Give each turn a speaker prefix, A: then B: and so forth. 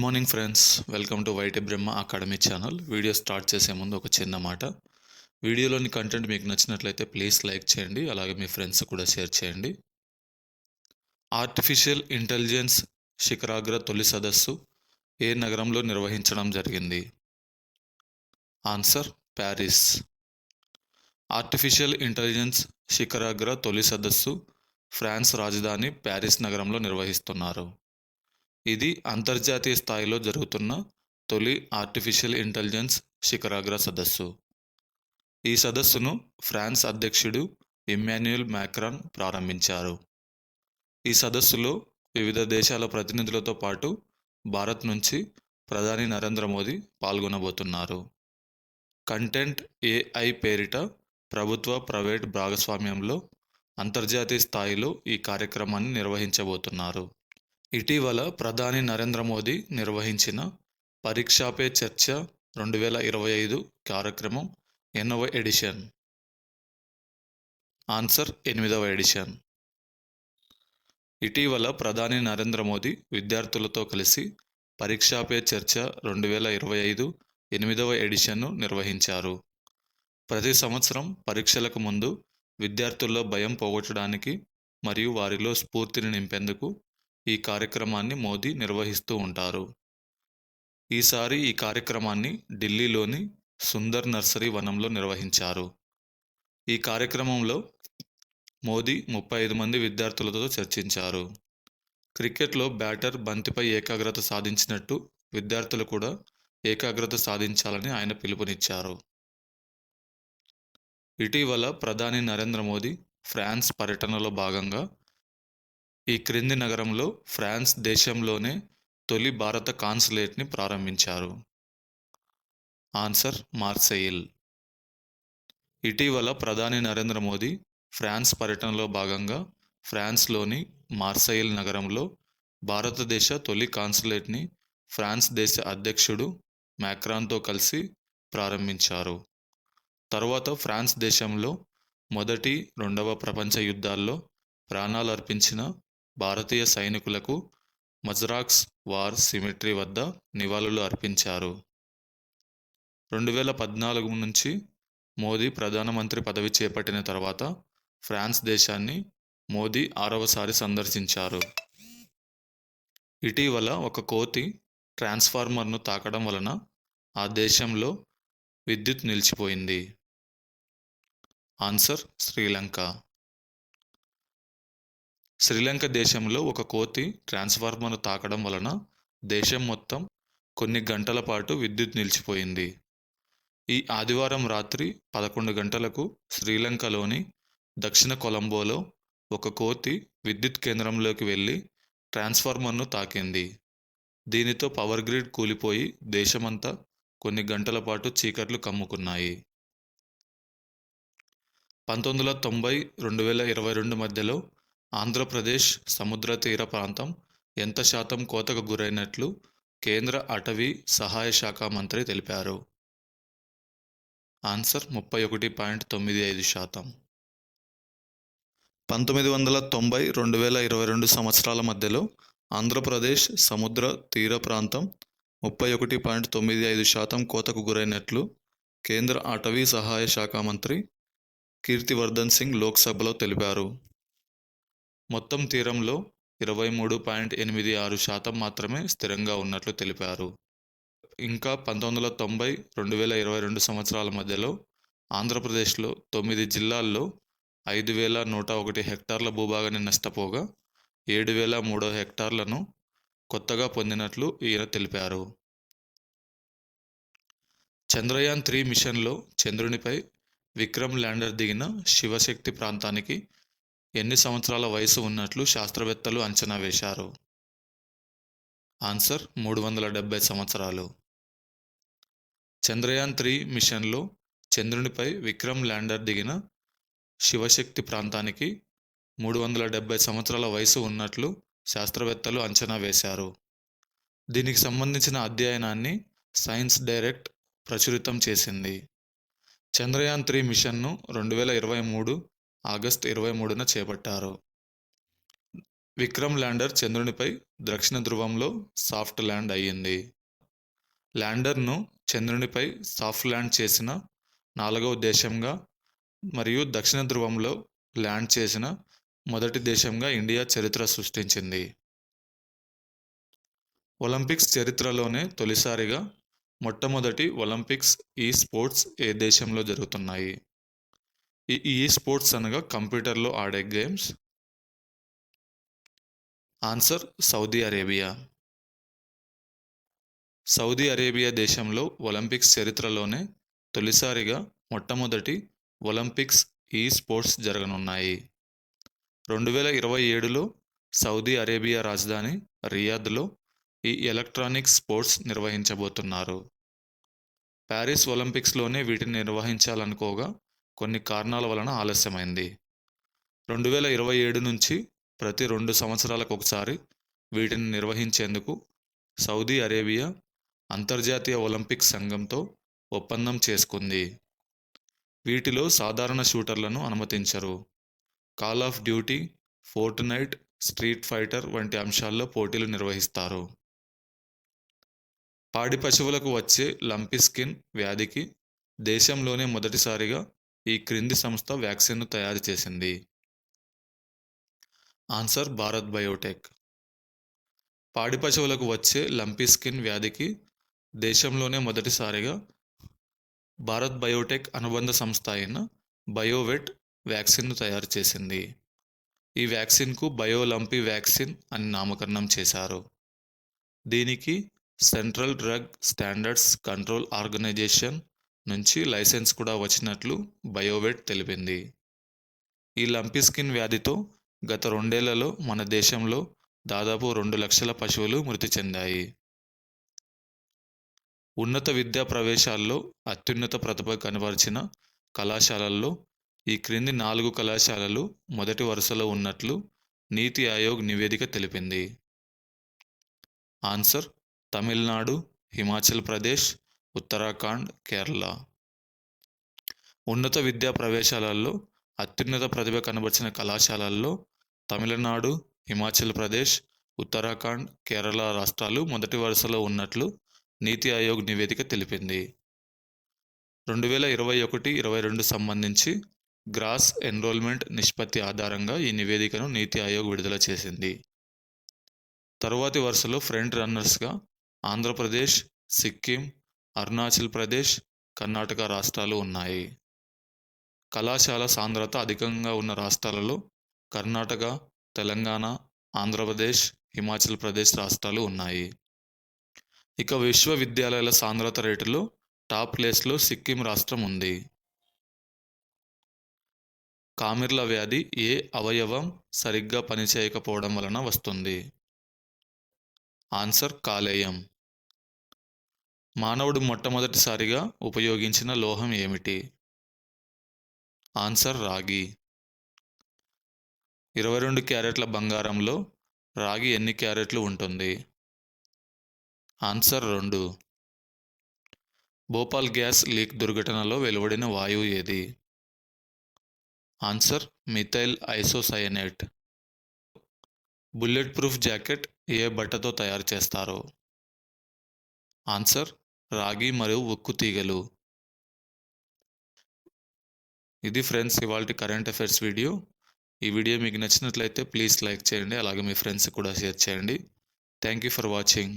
A: Good morning friends welcome to white Brahma academy channel video start చేసే ముందు ఒక చిన్న మాట. వీడియోలోని కంటెంట్ మీకు నచ్చినట్లయితే ప్లీజ్ లైక్ చేయండి. అలాగే మీ ఫ్రెండ్స్ కూడా షేర్ చేయండి. ఆర్టిఫిషియల్ ఇంటెలిజెన్స్ శిఖరాగ్ర తొలి సదస్సు ఏ నగరంలో నిర్వహించడం జరిగింది? ఆన్సర్ ప్యారిస్ ఆర్టిఫిషియల్ ఇంటెలిజెన్స్ శిఖరాగ్ర తొలి సదస్సు ఫ్రాన్స్ రాజధాని ప్యారిస్ నగరంలో నిర్వహిస్తున్నారు. ఇది అంతర్జాతీయ స్థాయిలో జరుగుతున్న తొలి ఆర్టిఫిషియల్ ఇంటెలిజెన్స్ శిఖరాగ్ర సదస్సు. ఈ సదస్సును ఫ్రాన్స్ అధ్యక్షుడు ఇమ్మాన్యుయల్ మ్యాక్రాన్ ప్రారంభించారు. ఈ సదస్సులో వివిధ దేశాల ప్రతినిధులతో పాటు భారత్ నుంచి ప్రధాని నరేంద్ర మోదీ పాల్గొనబోతున్నారు. కంటెంట్ ఏఐ పేరిట ప్రభుత్వ ప్రైవేట్ భాగస్వామ్యంలో అంతర్జాతీయ స్థాయిలో ఈ కార్యక్రమాన్ని నిర్వహించబోతున్నారు. ఇటీవల ప్రధాని నరేంద్ర మోదీ నిర్వహించిన పరీక్షా పే చర్చ రెండు వేల ఇరవై ఐదు కార్యక్రమం ఎన్నవ ఎడిషన్. ఆన్సర్ ఎనిమిదవ ఎడిషన్. ఇటీవల ప్రధాని నరేంద్ర మోదీ విద్యార్థులతో కలిసి పరీక్షా పే చర్చ రెండు వేల ఇరవై ఐదు ఎనిమిదవ ఎడిషన్ను నిర్వహించారు. ప్రతి సంవత్సరం పరీక్షలకు ముందు విద్యార్థుల్లో భయం పోగొట్టడానికి మరియు వారిలో స్ఫూర్తిని నింపేందుకు ఈ కార్యక్రమాన్ని మోదీ నిర్వహిస్తూ ఉంటారు. ఈసారి ఈ కార్యక్రమాన్ని ఢిల్లీలోని సుందర్ నర్సరీ వనంలో నిర్వహించారు. ఈ కార్యక్రమంలో మోదీ ముప్పై ఐదు మంది విద్యార్థులతో చర్చించారు. క్రికెట్లో బ్యాటర్ బంతిపై ఏకాగ్రత సాధించినట్టు విద్యార్థులు కూడా ఏకాగ్రత సాధించాలని ఆయన పిలుపునిచ్చారు. ఇటీవల ప్రధాని నరేంద్ర మోదీ ఫ్రాన్స్ పర్యటనలో భాగంగా ఈ క్రింది నగరంలో ఫ్రాన్స్ దేశంలోనే తొలి భారత కాన్సులేట్ని ప్రారంభించారు. Answer Marseille. ఇటీవల ప్రధాని నరేంద్ర మోదీ ఫ్రాన్స్ పర్యటనలో భాగంగా ఫ్రాన్స్లోని మార్సెయిల్ నగరంలో భారతదేశ తొలి కాన్సులేట్ని ఫ్రాన్స్ దేశ అధ్యక్షుడు మ్యాక్రాన్తో కలిసి ప్రారంభించారు. తరువాత ఫ్రాన్స్ దేశంలో మొదటి రెండవ ప్రపంచ యుద్ధాల్లో ప్రాణాలు అర్పించిన భారతీయ సైనికులకు మజ్రాక్స్ వార్ సిమెట్రీ వద్ద నివాళులు అర్పించారు. రెండు వేల పద్నాలుగు నుంచి మోదీ ప్రధానమంత్రి పదవి చేపట్టిన తర్వాత ఫ్రాన్స్ దేశాన్ని మోదీ ఆరవసారి సందర్శించారు. ఇటీవల ఒక కోతి ట్రాన్స్ఫార్మర్ను తాకడం వలన ఆ దేశంలో విద్యుత్ నిలిచిపోయింది. ఆన్సర్ శ్రీలంక. శ్రీలంక దేశంలో ఒక కోతి ట్రాన్స్ఫార్మర్ను తాకడం వలన దేశం మొత్తం కొన్ని గంటల పాటు విద్యుత్ నిలిచిపోయింది. ఈ ఆదివారం రాత్రి పదకొండు గంటలకు శ్రీలంకలోని దక్షిణ కొలంబోలో ఒక కోతి విద్యుత్ కేంద్రంలోకి వెళ్ళి ట్రాన్స్ఫార్మర్ను తాకింది. దీనితో పవర్ గ్రిడ్ కూలిపోయి దేశమంతా కొన్ని గంటల పాటు చీకట్లు కమ్ముకున్నాయి. పంతొమ్మిది వందల తొంభై రెండు వేల ఇరవై రెండు మధ్యలో ఆంధ్రప్రదేశ్ సముద్ర తీర ప్రాంతం ఎంత శాతం కోతకు గురైనట్లు కేంద్ర అటవీ సహాయ శాఖ మంత్రి తెలిపారు. ఆన్సర్ ముప్పై ఒకటి పాయింట్ తొమ్మిది ఐదు శాతం. పంతొమ్మిది వందల తొంభై రెండు వేల ఇరవై రెండు సంవత్సరాల మధ్యలో ఆంధ్రప్రదేశ్ సముద్ర తీర ప్రాంతం ముప్పై ఒకటి పాయింట్ తొమ్మిది ఐదు శాతం కోతకు గురైనట్లు కేంద్ర అటవీ సహాయ శాఖ మంత్రి కీర్తివర్ధన్ సింగ్ లోక్సభలో తెలిపారు. మొత్తం తీరంలో ఇరవై మూడు పాయింట్ ఎనిమిది ఆరు శాతం మాత్రమే స్థిరంగా ఉన్నట్లు తెలిపారు. ఇంకా పంతొమ్మిది వందల తొంభై రెండు వేల ఇరవై రెండు సంవత్సరాల మధ్యలో ఆంధ్రప్రదేశ్లో తొమ్మిది జిల్లాల్లో ఐదు వేల నూట ఒకటి హెక్టార్ల భూభాగాన్ని నష్టపోగా ఏడు వేల మూడు హెక్టార్లను కొత్తగా పొందినట్లు ఈయన తెలిపారు. చంద్రయాన్ త్రీ మిషన్లో చంద్రునిపై విక్రమ్ ల్యాండర్ దిగిన శివశక్తి ప్రాంతానికి ఎన్ని సంవత్సరాల వయసు ఉన్నట్లు శాస్త్రవేత్తలు అంచనా వేశారు? ఆన్సర్ మూడు వందల డెబ్బై సంవత్సరాలు. చంద్రయాన్ త్రీ మిషన్లో చంద్రునిపై విక్రమ్ ల్యాండర్ దిగిన శివశక్తి ప్రాంతానికి మూడు వందల డెబ్బై సంవత్సరాల వయసు ఉన్నట్లు శాస్త్రవేత్తలు అంచనా వేశారు. దీనికి సంబంధించిన అధ్యయనాన్ని సైన్స్ డైరెక్ట్ ప్రచురితం చేసింది. చంద్రయాన్ త్రీ మిషన్ను రెండు వేల ఇరవై మూడు ఆగస్ట్ ఇరవై మూడున చేపట్టారు. విక్రమ్ ల్యాండర్ చంద్రునిపై దక్షిణ ధ్రువంలో సాఫ్ట్ ల్యాండ్ అయ్యింది. ల్యాండర్ను చంద్రునిపై సాఫ్ట్ ల్యాండ్ చేసిన నాలుగవ దేశంగా మరియు దక్షిణ ధ్రువంలో ల్యాండ్ చేసిన మొదటి దేశంగా ఇండియా చరిత్ర సృష్టించింది. ఒలింపిక్స్ చరిత్రలోనే తొలిసారిగా మొట్టమొదటి ఒలింపిక్స్ ఈ స్పోర్ట్స్ ఏ దేశంలో జరుగుతున్నాయి? ఈ స్పోర్ట్స్ అనగా కంప్యూటర్లో ఆడే games. Answer Saudi Arabia. Saudi Arabia దేశంలో ఒలింపిక్స్ చరిత్రలోనే తొలిసారిగా మొట్టమొదటి ఒలింపిక్స్ ఈ స్పోర్ట్స్ జరగనున్నాయి. రెండు వేల ఇరవై ఏడులో సౌదీ అరేబియా రాజధాని రియాద్లో ఈ ఎలక్ట్రానిక్ స్పోర్ట్స్ నిర్వహించబోతున్నారు. ప్యారిస్ ఒలింపిక్స్లోనే వీటిని నిర్వహించాలనుకోగా కొన్ని కారణాల వలన ఆలస్యమైంది. రెండు వేల ఇరవై ఏడు నుంచి ప్రతి రెండు సంవత్సరాలకు ఒకసారి వీటిని నిర్వహించేందుకు సౌదీ అరేబియా అంతర్జాతీయ ఒలింపిక్ సంఘంతో ఒప్పందం చేసుకుంది. వీటిలో సాధారణ షూటర్లను అనుమతించరు. Call of Duty Fortnite Street Fighter వంటి అంశాల్లో పోటీలు నిర్వహిస్తారు. పాడి పశువులకు వచ్చే లంపి స్కిన్ వ్యాధికి దేశంలోనే మొదటిసారిగా ఈ క్రింది సంస్థ వ్యాక్సిన్ను తయారు చేసింది. ఆన్సర్ భారత్ బయోటెక్. పాడి పశువులకు వచ్చే లంపీ స్కిన్ వ్యాధికి దేశంలోనే మొదటిసారిగా భారత్ బయోటెక్ అనుబంధ సంస్థ అయిన బయోవెట్ వ్యాక్సిన్ను తయారు చేసింది. ఈ వ్యాక్సిన్కు బయోలంపీ వ్యాక్సిన్ అని నామకరణం చేశారు. దీనికి central drug standards control organisation నుంచి లైసెన్స్ కూడా వచ్చినట్లు బయోవెట్ తెలిపింది. ఈ లంపీ స్కిన్ వ్యాధితో గత రెండేళ్ళలో మన దేశంలో దాదాపు రెండు లక్షల పశువులు మృతి చెందాయి. ఉన్నత విద్యా ప్రవేశాల్లో అత్యున్నత ప్రతిభ కనబరిచిన కళాశాలల్లో ఈ క్రింది నాలుగు కళాశాలలు మొదటి వరుసలో ఉన్నట్లు నీతి ఆయోగ్ నివేదిక తెలిపింది. ఆన్సర్ తమిళనాడు హిమాచల్ ప్రదేశ్ ఉత్తరాఖండ్ కేరళ. ఉన్నత విద్యా ప్రవేశాలలో అత్యున్నత ప్రతిభ కనబరిచిన కళాశాలల్లో తమిళనాడు హిమాచల్ ప్రదేశ్ ఉత్తరాఖండ్ కేరళ రాష్ట్రాలు మొదటి వరుసలో ఉన్నట్లు నీతి ఆయోగ్ నివేదిక తెలిపింది. రెండు వేల ఇరవై ఒకటి ఇరవై రెండు సంబంధించి గ్రాస్ ఎన్రోల్మెంట్ నిష్పత్తి ఆధారంగా ఈ నివేదికను నీతి ఆయోగ్ విడుదల చేసింది. తరువాతి వరుసలో ఫ్రంట్ రన్నర్స్గా ఆంధ్రప్రదేశ్ సిక్కిం అరుణాచల్ ప్రదేశ్ కర్ణాటక రాష్ట్రాలు ఉన్నాయి. కళాశాల సాంద్రత అధికంగా ఉన్న రాష్ట్రాలలో కర్ణాటక తెలంగాణ ఆంధ్రప్రదేశ్ హిమాచల్ ప్రదేశ్ రాష్ట్రాలు ఉన్నాయి. ఇక విశ్వవిద్యాలయాల సాంద్రత రేటులో టాప్ ప్లేస్లో సిక్కిం రాష్ట్రం ఉంది. కామిర్ల వ్యాధి ఏ అవయవం సరిగ్గా పనిచేయకపోవడం వలన వస్తుంది? ఆన్సర్ కాలేయం. మానవుడు మొట్టమొదటిసారిగా ఉపయోగించిన లోహం ఏమిటి? ఆన్సర్ రాగి. ఇరవై రెండు క్యారెట్ల బంగారంలో రాగి ఎన్ని క్యారెట్లు ఉంటుంది? ఆన్సర్ రెండు. భోపాల్ గ్యాస్ లీక్ దుర్ఘటనలో వెలువడిన వాయువు ఏది? Answer methyl isocyanate. Bullet proof jacket ఏ బట్టతో తయారు చేస్తారు? ఆన్సర్ రాగి మరియు ఉక్కు తీగలు. ఇది ఫ్రెండ్స్ ఇవాళ కరెంట్ అఫైర్స్ వీడియో. ఈ వీడియో మీకు నచ్చినట్లయితే ప్లీజ్ లైక్ చేయండి. అలాగే మీ ఫ్రెండ్స్ కూడా షేర్ చేయండి. Thank you for watching.